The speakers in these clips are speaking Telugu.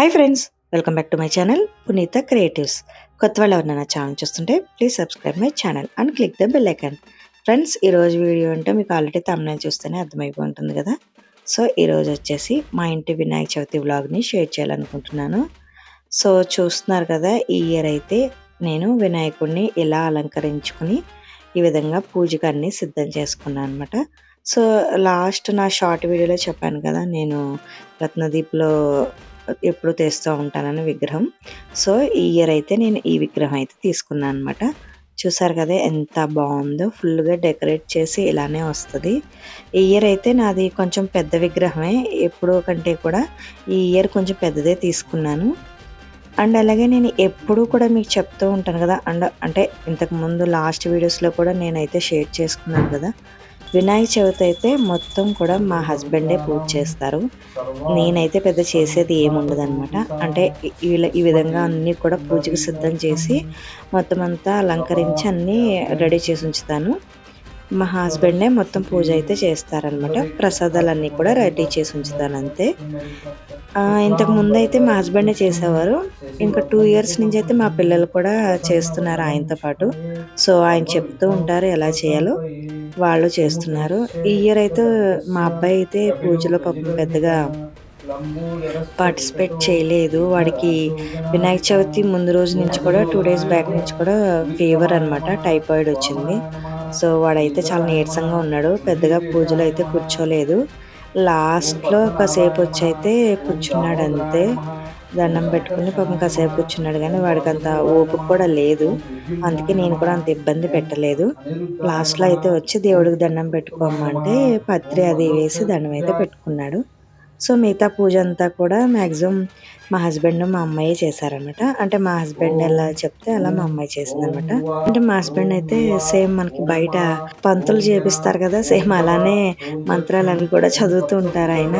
Hi friends welcome back to my channel Puneetha creatives కొత్త వాళ్ళు ఎవరైనా ఛానల్ చూస్తుంటే please subscribe my channel and click the bell icon friends ఈరోజు వీడియో అంటే మీకు ఆల్రెడీ తమిళ చూస్తేనే అర్థమైపోయి ఉంటుంది కదా? సో ఈరోజు వచ్చేసి మా ఇంటి వినాయక చవితి వ్లాగ్ని షేర్ చేయాలనుకుంటున్నాను. సో చూస్తున్నారు కదా ఈ ఇయర్ అయితే నేను వినాయకుడిని ఎలా అలంకరించుకుని ఈ విధంగా పూజకు అన్ని సిద్ధం చేసుకున్నాను అనమాట సో లాస్ట్ నా షార్ట్ వీడియోలో చెప్పాను కదా నేను రత్నదీప్లో ఎప్పుడు తెస్తూ ఉంటానని విగ్రహం. సో ఈ ఇయర్ అయితే నేను ఈ విగ్రహం అయితే తీసుకున్నాను అనమాట చూసారు కదా ఎంత బాగుందో. ఫుల్గా డెకరేట్ చేసి ఇలానే వస్తుంది. ఈ ఇయర్ అయితే నాది కొంచెం పెద్ద విగ్రహమే. ఎప్పుడు కంటే కూడా ఈ ఇయర్ కొంచెం పెద్దదే తీసుకున్నాను. అండ్ అలాగే నేను ఎప్పుడూ కూడా మీకు చెప్తూ ఉంటాను కదా. అండ్ అంటే ఇంతకు ముందు లాస్ట్ వీడియోస్లో కూడా నేనైతే షేర్ చేసుకున్నాను కదా. వినాయక చవితి అయితే మొత్తం కూడా మా హస్బెండే పూజ చేస్తారు. నేనైతే పెద్ద చేసేది ఏముండదు అనమాట అంటే ఈ- ఈ విధంగా అన్నీ కూడా పూజకు సిద్ధం చేసి మొత్తం అంతా అలంకరించి అన్నీ రెడీ చేసి ఉంచుతాను. మా హస్బెండే మొత్తం పూజ అయితే చేస్తారనమాట ప్రసాదాలన్నీ కూడా రెడీ చేసి ఉంచుతాను అంతే. ఇంతకు ముందు అయితే మా హస్బెండే చేసేవారు. ఇంకా టూ ఇయర్స్ నుంచి అయితే మా పిల్లలు కూడా చేస్తున్నారు ఆయనతో పాటు. సో ఆయన చెప్తూ ఉంటారు ఎలా చేయాలో. వాళ్ళు చేస్తున్నారు. ఈ ఇయర్ అయితే మా అబ్బాయి అయితే పూజలో పాపం పెద్దగా పార్టిసిపేట్ చేయలేదు. వాడికి వినాయక చవితి ముందు రోజు నుంచి కూడా టూ డేస్ బ్యాక్ నుంచి కూడా ఫీవర్ అన్నమాట టైఫాయిడ్ వచ్చింది. సో వాడైతే చాలా నీరసంగా ఉన్నాడు. పెద్దగా పూజలో అయితే కూర్చోలేదు. లాస్ట్లో కాసేపు వచ్చి అయితే కూర్చున్నాడు అంతే దండం పెట్టుకుని పాపం కాసేపు కూర్చున్నాడు కానీ వాడికి అంత ఓపిక కూడా లేదు. అందుకే నేను కూడా అంత ఇబ్బంది పెట్టలేదు. లాస్ట్లో అయితే వచ్చి దేవుడికి దండం పెట్టుకోమంటే పత్రి అది వేసి దండం అయితే పెట్టుకున్నాడు. సో మిగతా పూజ అంతా కూడా మ్యాక్సిమం మా హస్బెండ్ మా అమ్మాయి చేశారనమాట అంటే మా హస్బెండ్ ఎలా చెప్తే అలా మా అమ్మాయి చేసిందనమాట అంటే మా హస్బెండ్ అయితే సేమ్ మనకి బయట పంతులు చేపిస్తారు కదా సేమ్ అలానే మంత్రాలు అవి కూడా చదువుతూ ఉంటారు ఆయన.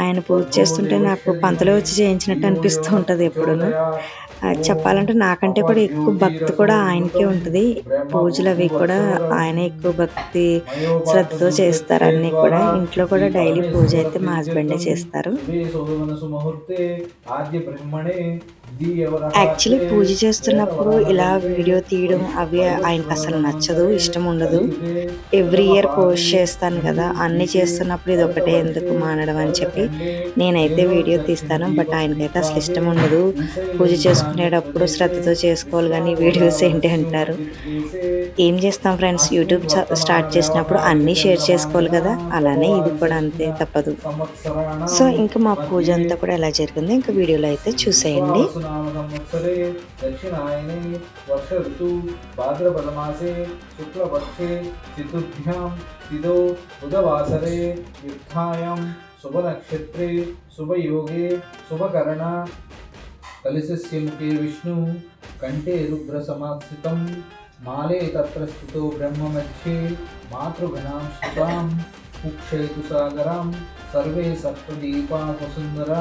ఆయన పూజ చేస్తుంటే నాకు పంతులు వచ్చి చేయించినట్టు అనిపిస్తూ ఉంటుంది ఎప్పుడూ చెప్పాలంటే నాకంటే కూడా ఎక్కువ భక్తి కూడా ఆయనకే ఉంటుంది. పూజలు అవి కూడా ఆయన ఎక్కువ భక్తి శ్రద్ధతో చేస్తారు. అన్నీ కూడా ఇంట్లో కూడా డైలీ పూజ అయితే మా హస్బెండే చేస్తారు. యాక్చువల్లీ పూజ చేస్తున్నప్పుడు ఇలా వీడియో తీయడం అవి ఆయనకు అసలు నచ్చదు ఇష్టం ఉండదు. ఎవ్రీ ఇయర్ పోస్ట్ చేస్తాను కదా అన్ని చేస్తున్నప్పుడు ఇది ఒకటే ఎందుకు మానడం అని చెప్పి నేనైతే వీడియో తీస్తాను. బట్ ఆయనకైతే అసలు ఇష్టం ఉండదు. పూజ చేసుకునేటప్పుడు శ్రద్ధతో చేసుకోవాలి కానీ వీడియోస్ ఏంటి అంటారు? ఏం చేస్తాం ఫ్రెండ్స్ యూట్యూబ్ చ- స్టార్ట్ చేసినప్పుడు అన్నీ షేర్ చేసుకోవాలి కదా అలానే ఇది కూడా అంతే తప్పదు. సో ఇంకా మా పూజ అంతా కూడా ఎలా జరిగిందో ఇంకా వీడియోలో అయితే చూసేయండి. సంవత్సరే దక్షిణాయనే వర్ష ఋతు భాద్రపద మాసే శుక్లపక్షే చతుర్థ్యాం తిథో బుధవాసరే యుద్ధాయాం శుభనక్షత్రే శుభయోగే శుభకరణ కలిశస్య ముఖే విష్ణు కంఠే రుద్ర సమాస్థితం మాలే తత్ర స్థితో బ్రహ్మ కుక్షేతు సాగరాం సర్వే సప్తదీపా వసుందరా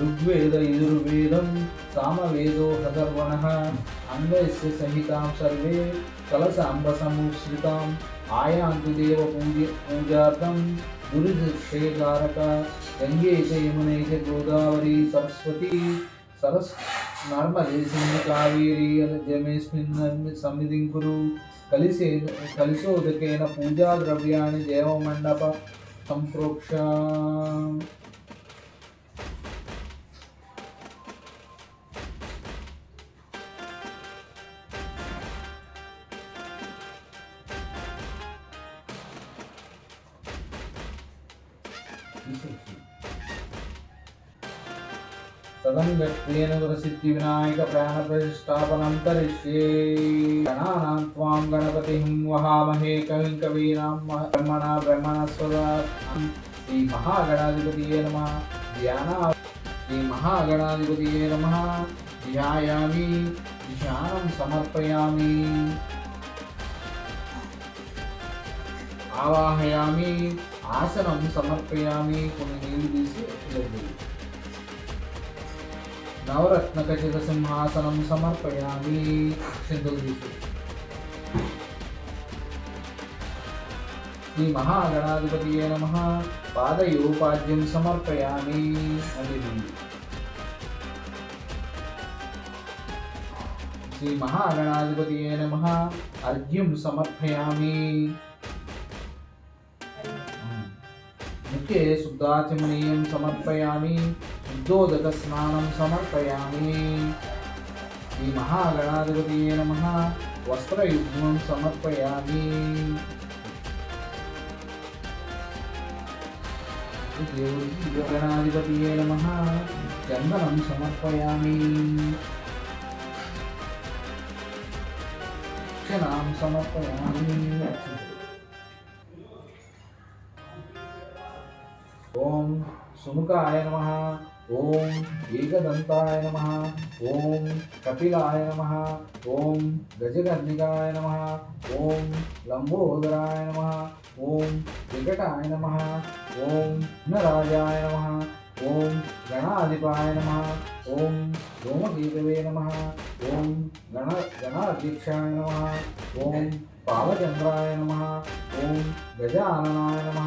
ఋగ్వేద యజుర్వేదం సామవేదో హదర్వణ అన్వయస్య సహితాం సర్వే కలసాంబసముశ్రితాం ఆయాంతి దేవ పూజ పూజార్థం గురుక్షేకారక గంగే చ యమునే గోదావరి సరస్వతి సరస్ నార్మల్ సింధు కావేరి జమేస్మిన్ సన్నిధిం కలిసి కలిసి కలిసోదకేన పూజా ద్రవ్యాన్ని దేవమండప సంప్రోక్ష. తదంగత్వేన వరసిద్ధి వినాయక ప్రాణ ప్రతిష్టాపనంతరిష్యే గణానాం త్వాం గణపతిం వహామహే కవిం కవీనాం బ్రహ్మణ బ్రహ్మణస్వదా శ్రీ మహాగణాధిపతియే నమ ధ్యానా శ్రీ మహాగణాధిపతియే నమ ధ్యాయామి ధ్యానం సమర్పయామి ఆవాహయామి ఆసనం సమర్పయామి కొన్ని నీళ్ళు తీసి నవరత్నకచిత సింహాసనం సమర్పయామి సింధులు తీసు ఈ మహాగణాధిపతి నమ పాదయోపాద్యం సమర్పయామి అని శ్రీ మహాగణాధిపతి నమ అర్ఘ్యం సమర్పయామి ముఖ్య శుద్ధాచమనీయం సమర్పయామి उद्योदकस्नानं समर्पयामि। श्रीमहागणाधिपतये नमः। वस्त्रयुग्मं समर्पयामि। गणाधिपतये नमः। चन्दनं समर्पयामि। क्षणां समर्पयामि। ॐ सुमुखाय नमः। ओम एकदन्ताय नम ॐ कपिलाय नम ॐ गजगर्णिकाय नम ॐ लंबोदराय नम ॐ विकटाय नम ॐ नराजाय नम ॐ गणाधिपाय नम ॐ रोमकेतवे नम ओं गण गणाध्यक्षाय नम ओं पालचंद्राय नम ओं गजाननाय नम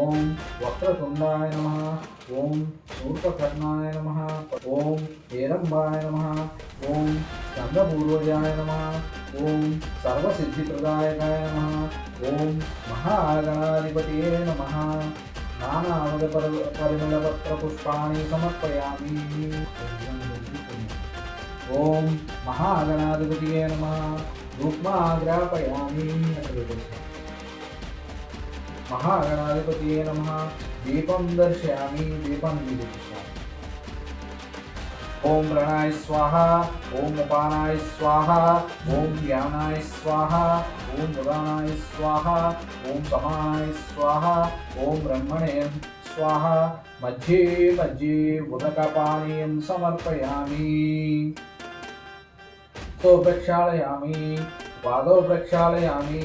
ओं वक्रतुण्डाय नमः ओम नूर्पकर्णाय नम ओं हेरंबाय नम ओं चंद्रपूर्वजाय नम ओं सर्वसिद्धिप्रदायकाय नम ओं महागणाधिपत नम। नानावद परिमलपत्रपुष्पाणि समर्पयामि। ओम महागणाधिपत नम रूपमा ग्रापयामि महागणाधिपत नम। दीपं दर्शयामि, दीपं निवेशयामि ओम प्रणाय स्वाहा ओम उपानाय स्वाहा ओम ज्ञानाय स्वाहा ओम उदानाय स्वाहा ओम समानाय स्वाहा ओम ब्रह्मणे स्वाहा। मध्ये मध्ये उदकपानीयं समर्पयामि। तो प्रक्षालयामि पादौ प्रक्षालयामि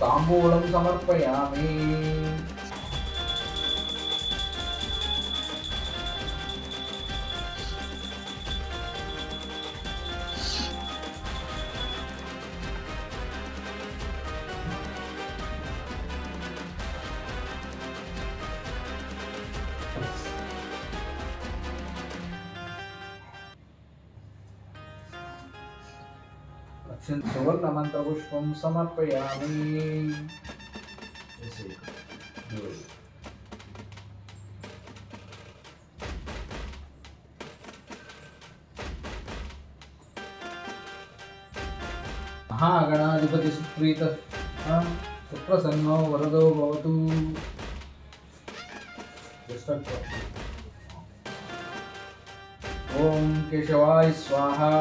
ताम्बूलं समर्पयामि अक्षंत सुवर्णमन्त्रपुष्पं समर्पयामि महागणाधिपतिसुप्रीत सुप्रसन्नो वरदो भवतु ॐ केशवाय स्वाहा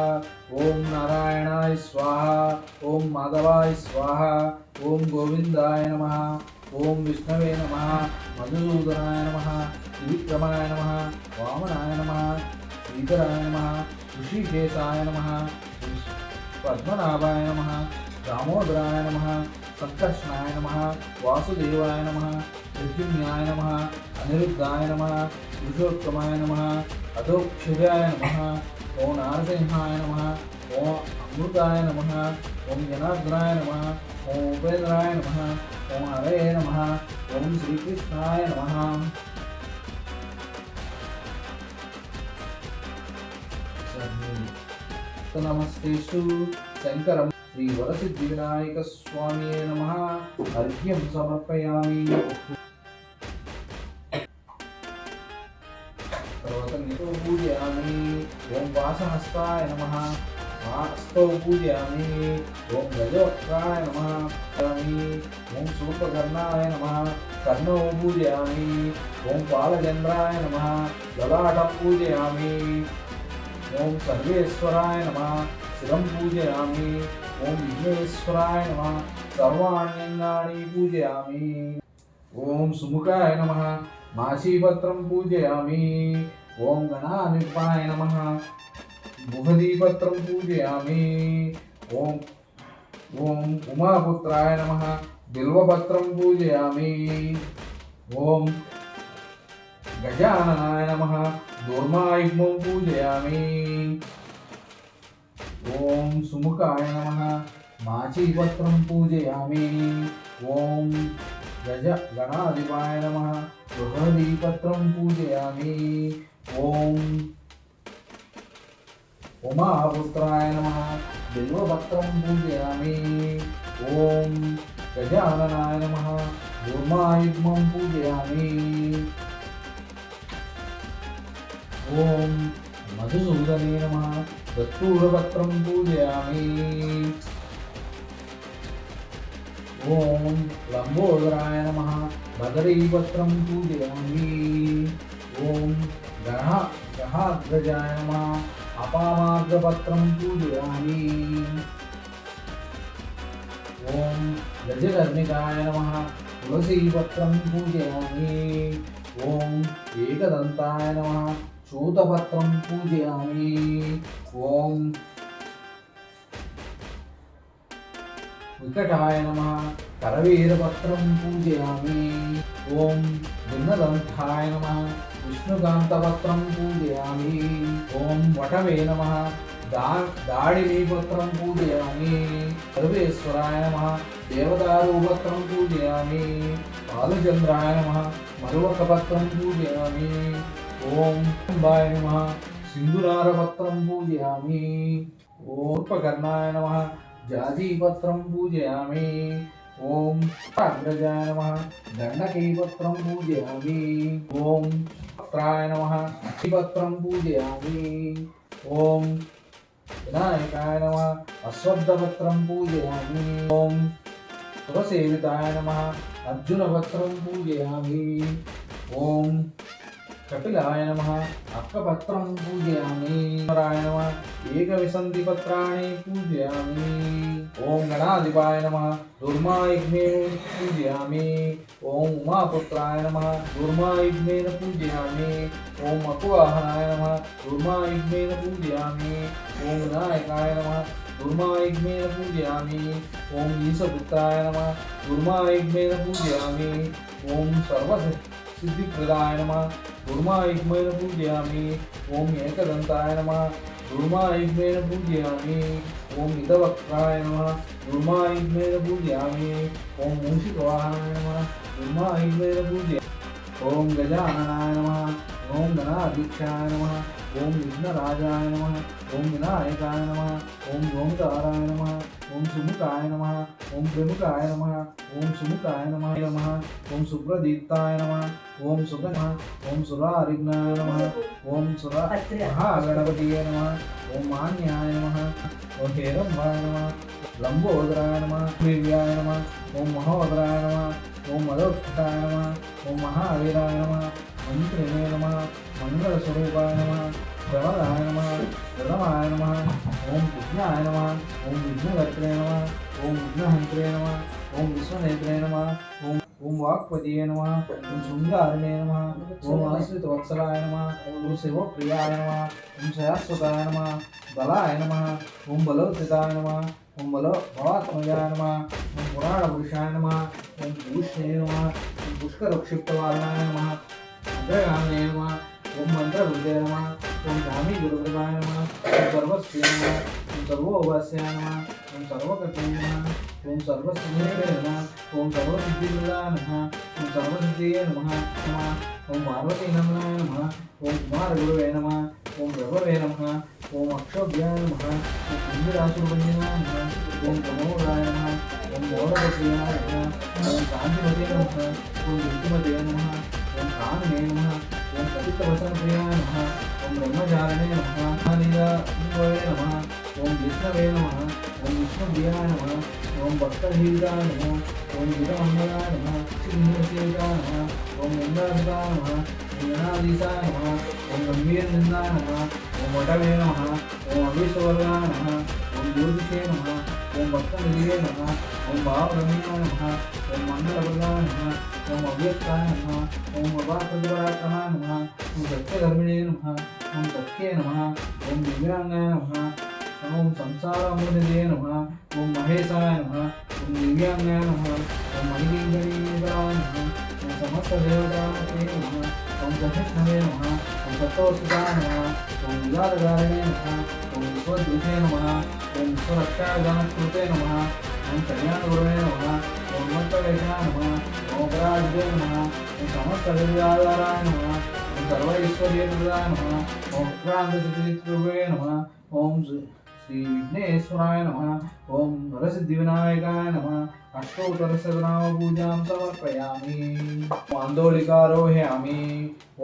ఓం నారాయణాయ స్వాహ ఓం మాధవాయ స్వాహ ఓం గోవిందాయ నమ ఓం విష్ణవే నమ మధుసూదనాయ నమ త్రివిక్రమాయ నమ వామనాయ నమ శ్రీధరాయ నమ ఋషికేశాయ నమ పద్మనాభాయ నమ దామోదరాయ నమ సంకర్షణాయ నమ వాసుదేవాయ నమ ప్రద్యుమ్నాయ నమ అనిరుద్ధాయ నమ పురుషోత్తమాయ నమ అధోక్షర్యాయ నమ ఓం నారసింహాయ నమ ఓం అమృతాయ నమ ఓం జనార్దనాయ నమ ఓం ఉపేంద్రాయ నమ ఓం హరయే నమ ఓం శ్రీకృష్ణాయ నమ. నమస్తేషు శంకరం. శ్రీ వరసిద్ధి వినాయక స్వామి నమ. అర్ఘ్యం సమర్పయామి. తర్వాత నితో పూజయామి. ఓం వాసహస్తాయ నమ. హస్తో పూజయామి. ఓం గజవక్రాయ నమ. ఓం సూపకర్ణాయ నమ. కర్ణో పూజయామి. ఓం పాలచంద్రాయ నమ. లలాటం పూజయామి. ఓం సర్వేశ్వరాయ నమ. శిరం పూజయామి. ओम विघ्नेश्वराय नमः सर्वाण्यङ्गानि पूजयामि ॐ सुमुखाय नमः माशीपत्रं पूजयामि। ॐ गणानुपाय नमः बुहदीपत्रं पूजयामि। ॐ ॐ उमापुत्राय नमः, बिल्वपत्रं पूजयामि। ॐ गजाननाय नमः, दूर्मायुग्मं पूजयामि। ओम सुमुखाय नमः। माची माचीपत्रं पूजयामि। ओम गज गणाधिपाय नमः। बृहदीपत्रं पूजयामि। ओम उमापुत्राय नमः। बिल्वपत्रं पूजयामि। ओम गजाननाय नमः। दुर्मायुग्मं पूजयामि। ओम मधुसूदने नमः। कस्तूरपत्रं पूजयामि। ॐ लम्बोदराय नमः, बदरीपत्रं पूजयामि। ॐ गण गहाग्रजाय नमः, अपामार्गपत्रं पूजयामि। ॐ गजकर्णिकाय नमः, तुलसीपत्रं पूजयामि। ఓం ఏకదంతాయ నమ. చూతపత్రం పూజయామి. ఓం వికటాయ నమ. కరవీరపత్రం పూజయామి. ఓం భిన్నదంతాయ నమ. విష్ణుకాంతపత్రం పూజయామి. ఓం వటవే నమ. दाडिलीपत्रं पूजयामि, सर्वेश्वराय नमः देवदारूपत्रं पूजयामि नम नमः, मरुवकपत्रं पूजयामि ॐ अम्बाय नमः, सिन्दुरारपत्रं पूजयामि नम नमः, जाजीपत्रं पूजयामि ॐ अग्रजाय नमः, दण्डकीपत्रं पूजयामि पत्राय விநாயகாய நம அஸ்வத்தபத்திரம் பூஜையாமி ஓம் சுரசேவிதாய நம அர்ஜுனபத்திரம் பூஜையாமி ஓம் कपिलाय नम। अक्कपत्रं पूजयामि। नम नमः। एकविसन्धिपत्राणि पूजयामि। ॐ गणाधिपाय नम। दुर्माघ्ने पूजयामी। ओं उमापुत्राय नम। दुर्माघ्न पूजयामि। ओं अकुवाहनाय नम। दुर्मायुग्मेन पूजयामि। ओं नायकाय नम। दुर्माघ्न पूजयामि। ओं ईशपुत्राय नमः। दुर्मायुग्मेन पूजयामि। ॐ सर्वसिद्धिप्रदाय नम। ધૂળમાં આયુષ્મેન પૂજયામી ઓમ એકદંતાય નમઃ ધૂળમાં આયુષ્મેન પૂજયામી ઓમ ઇદવક્રાય નમઃ ધૂળમાં આયુષ્મેન પૂજયામી ઓમ મૂષિકવાહાય નમઃ ધૂળમાં આયુષ્મેન પૂજયા ઓમ ગજાનનાય નમઃ ઓમ ગણાધીક્ષાય નમઃ ఓం విఘ్నరాజాయ నమ ఓం వినాయకాయ నమ ఓం ఓంకారాయ నమ ఓం సుముఖాయ నమ ఓం ప్రముఖాయ నమ ఓం సుముఖాయ నమ నమ ఓం సుప్రదీప్తాయ నమ ఓం సుగ ఓం సురారిఘ్నాయ నమ ఓం సుర మహాగణపతియే నమ ఓం మాన్యాయ నమ ఓం హేరంబాయ నమ లంబోదరాయ నమ దివ్యాయ నమ ఓం మహోదరాయ నమ ఓం నమ ఓం మహావీరాయ నమ मन्त्रिणे नमः मङ्गलस्वरूपाय नमः प्रवराय नमः प्रथमाय नमः ॐ विघ्नाय नमः ॐ विघ्नकर्त्रे नमः ॐ विघ्नहन्त्रे नमः ॐ विश्वनेत्रे नमः ॐ ॐ वाक्पदीये नमः ॐ शृङ्गारिणे नमः ॐ आश्रितवत्सलाय नमः ॐ शिवप्रियाय नमः ॐ शयास्वताय नमः बलाय नमः ॐ बलोचिताय नमः ॐ बलो भवात्मजाय नमः ॐ पुराणपुरुषाय नमः ॐ भूष्णे नमः ॐ पुष्करक्षिप्तवारणाय नमः जयामेवा ओम मंत्र हृदय नम ओं धामी गुरुकृपाय नम ओं सर्वस्वी नम ओम सर्वोपास्य नम ओम सर्वकटे नम ओम सर्वसिद्धे नम ओम सर्वसिद्धिदा नम ओं सर्वसिद्धये नम नम ओम पार्वती नम नम ओम कुमार गुरुवे नम, ओम रघुवे नम, ओम अक्षोभ्याय नम, ओम कुंजरासुरभ्य नम, ओम प्रमोदाय नम, ओम गौरवप्रियाय नम, ओम कांतिमते नम, ओम विष्णुमते नम ஓம் காணவே நம ஓம் பதித்த வசனப்பிரியா நம ஓம் பிரம்மஜாரனே நம அனிதா நம ஓம் விஷ்ணவே நம ஓம் விஷ்ணு நம ஓம் பக்தஹீதா நம ஓம் விதமங்கலா நம சிம்மசேதா நம ஓம் உண்டாசுதா நம यहाँ दिशा नमः ओम गंभीर नंदा नमः ओम वटवे नमः ओम अभिष्वर्गा नमः ओम ज्योतिषे नमः ओम महेशाय नमः ओम दिव्यांगाय नमः ओम मणिलिङ्गणीयताय नमः దేవతామతే నమ ఓం సహిష్ణవే నమ ఓం సత్వసుతాయ నమ ఓం విగారగారిణే నమ ఓం విశ్వద్విషే నమ ఓం విశ్వరక్షాగణకృతే నమ ఓం కళ్యాణగురువే నమ ఓం మంత్రవేషాయ నమ ఓం పరాజే నమ ఓం సమస్త విద్యాధారాయ నమ ఓం సర్వైశ్వర్యప్రదాయ నమ ఓం క్రాంతచిత్రే నమ श्री विघ्नेश्वराय नमः। ॐ नरसिद्धिविनायकाय नमः। अष्टोत्तरसहस्रनामपूजां समर्पयामि मान्दोलिकारोहयामि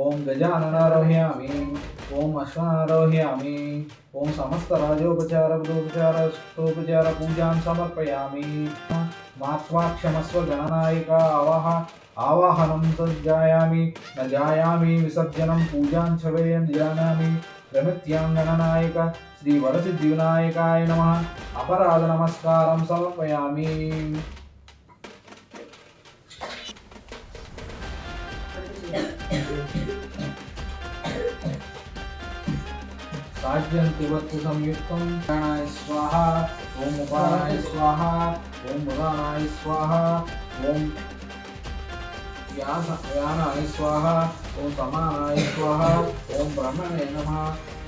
ॐ गजाननारोहयामि। ॐ अश्वानारोहयामि। ॐ समस्तराजोपचारपदोपचारष्टोपचारपूजां समर्पयामि मात्वा क्षमस्व गणनायिका आवाह आवाहनं सज्जायामि न जायामि विसर्जनं पूजां छवेयं जानामि। प्रमृत्यां गणनायिका విసర్జనం పూజాం చవేయం జానామి ప్రమిత్యాం గణనాయక శ్రీ వరసిద్ధి వినాయకాయ నమ అపరాధ నమస్కారం సమర్పయామి సాధ్యంతి వత్తు సంయుక్తం ప్రాణాయ స్వాహ ఓం ఉపానాయ స్వాహ ఓం ఉదానాయ స్వాహ ఓం వ్యాస వ్యానాయ స్వాహ ఓం సమానాయ స్వాహ ఓం బ్రహ్మణే నమ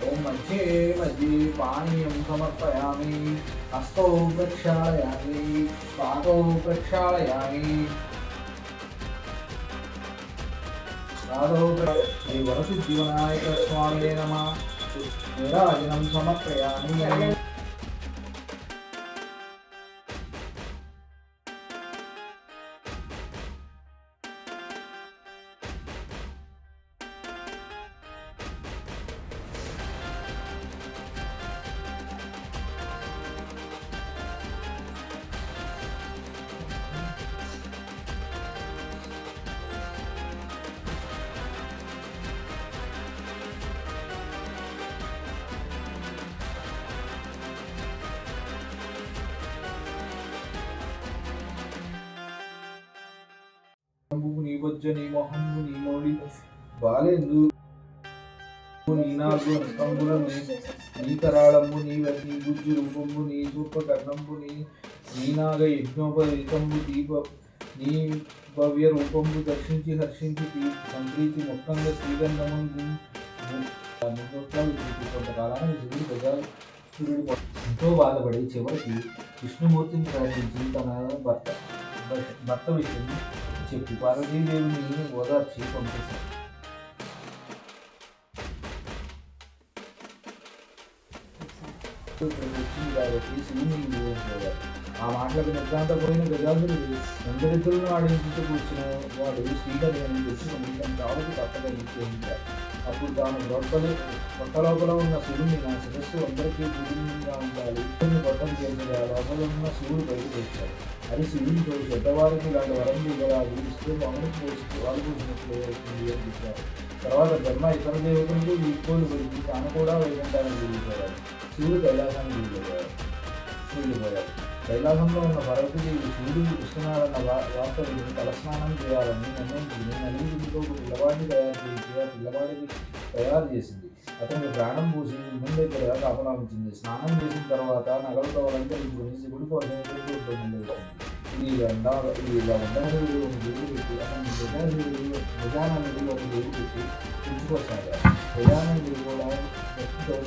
ॐ मध्ये मध्ये पानीयं समर्पयामि हस्तौ प्रक्षालयामि पादौ प्रक्षालयामि पादौ श्रीवरसिद्धिविनायकस्वामिने नमः विराजनं समर्पयामि స్వామి నమ నిరాజనం సమర్పయామి నంబుకు నీ బొజ్జ నీ మొహంబు నీ మౌళి బాలేందు నీ నాగు స్తంభుల నీ కరాళంబు నీ నీ గుజ్జు రూపంబు నీ సూప కర్ణంబు నీ నీ నాగ యజ్ఞోపరీతంబు దీప నీ భవ్య రూపంబు దర్శించి హర్షించి తీ- సంప్రీతి మొత్తంగా శ్రీగంధము కొంతకాలానికి శివుడు గజాసురుడు ఎంతో బాధపడి చివరికి విష్ణుమూర్తిని ప్రార్థించి తన భర్త భర్త విషయం చెప్పి పార్వతీదేవిని ఓదార్చి పంపిస్తాడు వచ్చింది కాబట్టి శివుని ఆ మాటలకు నిర్గాంతపోయిన గజాసురుడు అందరిద్దరును ఆడించుతూ కూర్చున్న వాడు శ్రీధర్ అని చెప్పి కొంచెం తావుకు తప్పగా ఇచ్చేయించారు అప్పుడు తాను గొప్పలు కొత్త లోపల ఉన్న శివుని నా శిరస్సు అందరికీ గుడిగా ఉండాలి. శివుని గొప్పం చేసేది లోపల ఉన్న శివుడు బయటకు వచ్చాడు. అది శివునితో పెద్దవారికి ఇలాంటి వరం ఇవ్వరాదు ఇస్తే అమలు పోసి వాళ్ళు అవుతుంది అని చెప్పారు. తర్వాత బ్రహ్మ ఇతర దేవతలకు వీడ్కోలు పలికి తాను కూడా వైకుంఠానికి వెళ్ళిపోయాడు శివుడు కైలాసానికి వెళ్ళిపోయాడు వెళ్ళిపోయాడు కైలాసంలో ఉన్న పార్వతీదేవి సూర్యుడు కృష్ణనారాయణ వార్త విని తలస్నానం చేయాలని నిర్ణయించింది. నల్లి గుడితో ఒక పిల్లవాడిని తయారు చేసి ఆ పిల్లవాడిని తయారు చేసింది. అతనికి ప్రాణం పూసి ముందు దగ్గర కాపలా ఉంచింది. స్నానం చేసిన తర్వాత నగలతో అలంకరించుకుని శివుడి కోసం ఎదురు ఈ మొదలుపెట్టింది. ఇది ఇలా ఉండా ఇది ఇలా ఒక దేవుడు పెట్టి అతను గజానుడు గజాననుడు ఒక దేవుడు పెట్టి కూడా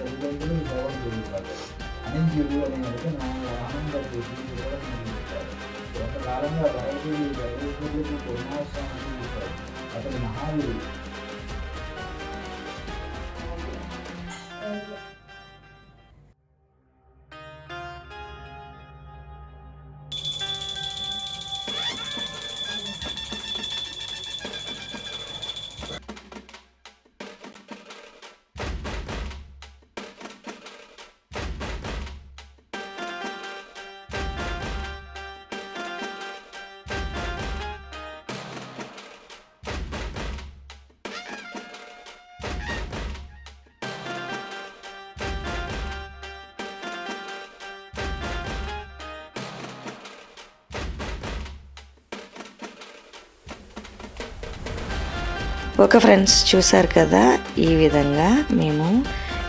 తల్లిదండ్రులు సేవలు అనంత్యుడు అనే అతను ఆనందం చేసి తిరగడం మొదలుపెట్టాడు కొంతకాలంగా భారతీయులు జగదీశ్వరులకు పూర్ణాశ్రమాన్ని చూశాడు అతడు మహావీరుడు ఒక ఫ్రెండ్స్ చూసారు కదా ఈ విధంగా మేము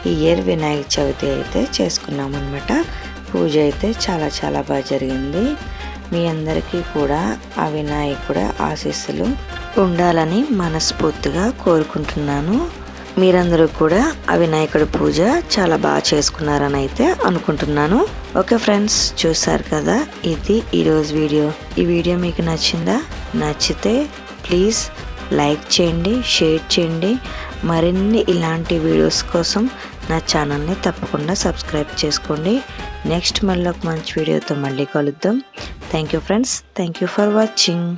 ఈ ఇయర్ వినాయక చవితి అయితే చేసుకున్నాం అనమాట పూజ అయితే చాలా చాలా బాగా జరిగింది. మీ అందరికీ కూడా ఆ వినాయకుడు ఆశీస్సులు ఉండాలని మనస్ఫూర్తిగా కోరుకుంటున్నాను. మీరందరూ కూడా ఆ వినాయకుడి పూజ చాలా బాగా చేసుకున్నారని అయితే అనుకుంటున్నాను. ఓకే ఫ్రెండ్స్ చూసారు కదా ఇది ఈరోజు వీడియో. ఈ వీడియో మీకు నచ్చిందా? నచ్చితే ప్లీజ్ లైక్ చేయండి షేర్ చేయండి. మరిన్ని ఇలాంటి వీడియోస్ కోసం నా ఛానల్ని తప్పకుండా సబ్స్క్రైబ్ చేసుకోండి. నెక్స్ట్ మళ్ళీ ఒక మంచి వీడియోతో మళ్ళీ కలుద్దాం. Thank you friends thank you for watching